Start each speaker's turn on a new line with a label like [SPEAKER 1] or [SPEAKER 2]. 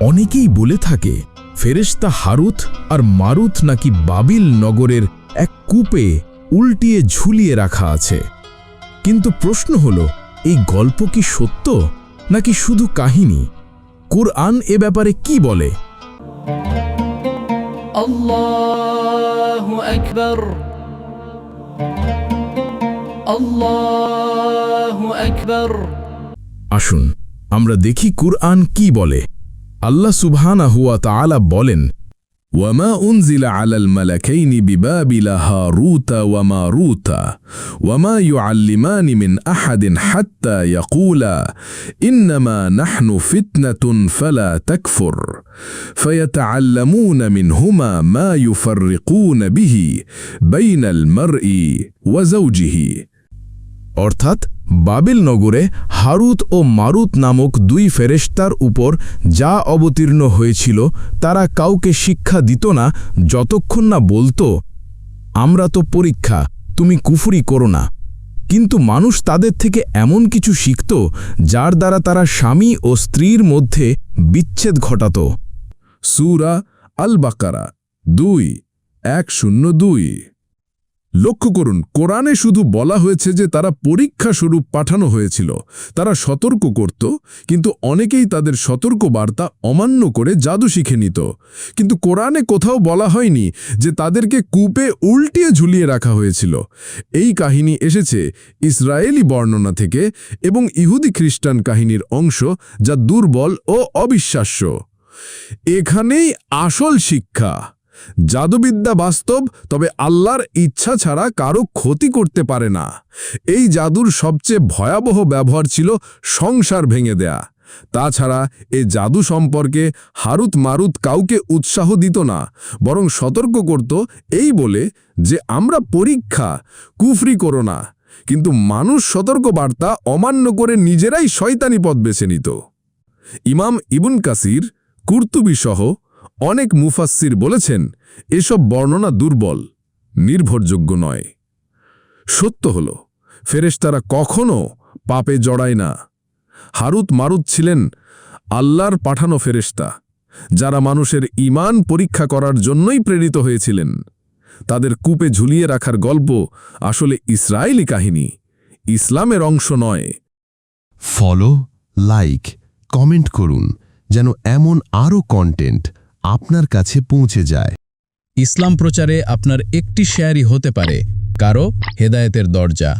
[SPEAKER 1] অনেকেই বলে থাকে ফেরেস্তা হারুথ আর মারুথ নাকি বাবিল নগরের এক কূপে উল্টিয়ে ঝুলিয়ে রাখা আছে। কিন্তু প্রশ্ন হল এই গল্প কি সত্য নাকি শুধু কাহিনী? কোরআন এ ব্যাপারে কি বলে? আসুন আমরা দেখি কুরআন কি বলে। আল্লাহ সুবহানা হুয়া তাআলা বলেন
[SPEAKER 2] وما أنزل على الملكين ببابل هاروت وماروت وما يعلمان من أحد حتى يقولا إنما نحن فتنة فلا تكفر فيتعلمون منهما ما يفرقون به بين المرء وزوجه
[SPEAKER 1] অর্থাৎ বাবিল নগরে হারুত ও মারুত নামক দুই ফেরেশতার উপর যা অবতীর্ণ হয়েছিল, তারা কাউকে শিক্ষা দিত না, যতক্ষণ না বলতো, আমরা তো পরীক্ষা, তুমি কুফুরি করো না। কিন্তু মানুষ তাদের থেকে এমন কিছু শিখত, যার দ্বারা তারা স্বামী ও স্ত্রীর মধ্যে বিচ্ছেদ ঘটাত।
[SPEAKER 2] সুরা আল বাকারা দুই, এক শূন্য দুই। লক্ষ্য করুন, কোরআনে শুধু বলা হয়েছে যে তারা পরীক্ষা স্বরূপ পাঠানো হয়েছিল। তারা সতর্ক করত, কিন্তু অনেকেই তাদের সতর্ক বার্তা অমান্য করে জাদু শিখে নিত। কিন্তু কোরআনে কোথাও বলা হয়নি যে তাদেরকে কূপে উল্টিয়ে ঝুলিয়ে রাখা হয়েছিল। এই কাহিনী এসেছে ইসরায়েলি বর্ণনা থেকে এবং ইহুদি খ্রিস্টান কাহিনীর অংশ যা দুর্বল ও অবিশ্বাস্য। এখানেই আসল শিক্ষা। জাদুবিদ্যা বাস্তব, তবে আল্লাহর ইচ্ছা ছাড়া কারও ক্ষতি করতে পারে না। এই জাদুর সবচেয়ে ভয়াবহ ব্যবহার ছিল সংসার ভেঙে দেয়া। তাছাড়া এ জাদু সম্পর্কে হারুত মারুত কাউকে উৎসাহ দিত না, বরং সতর্ক করত এই বলে যে, আমরা পরীক্ষা, কুফরি করো না। কিন্তু মানুষ সতর্ক বার্তা অমান্য করে নিজেরাই শয়তানি পথ বেছে নিত। ইমাম ইবুন কাসির কুর্তুবি সহ অনেক মুফাসসির বলেছেন, এসব বর্ণনা দুর্বল, নির্ভরযোগ্য নয়। সত্য হল, ফেরেশতারা কখনও পাপে জড়ায় না। হারুত মারুত ছিলেন আল্লাহর পাঠানো ফেরেশতা, যারা মানুষের ইমান পরীক্ষা করার জন্যই প্রেরিত হয়েছিলেন। তাদের কূপে ঝুলিয়ে রাখার গল্প আসলে ইসরায়েলি কাহিনী, ইসলামের অংশ নয়।
[SPEAKER 3] ফলো, লাইক, কমেন্ট করুন, যেন এমন আরও কন্টেন্ট আপনার কাছে পৌঁছে যায়।
[SPEAKER 4] ইসলাম প্রচারে আপনার একটি শেয়ারই হতে পারে কারও হেদায়েতের দরজা।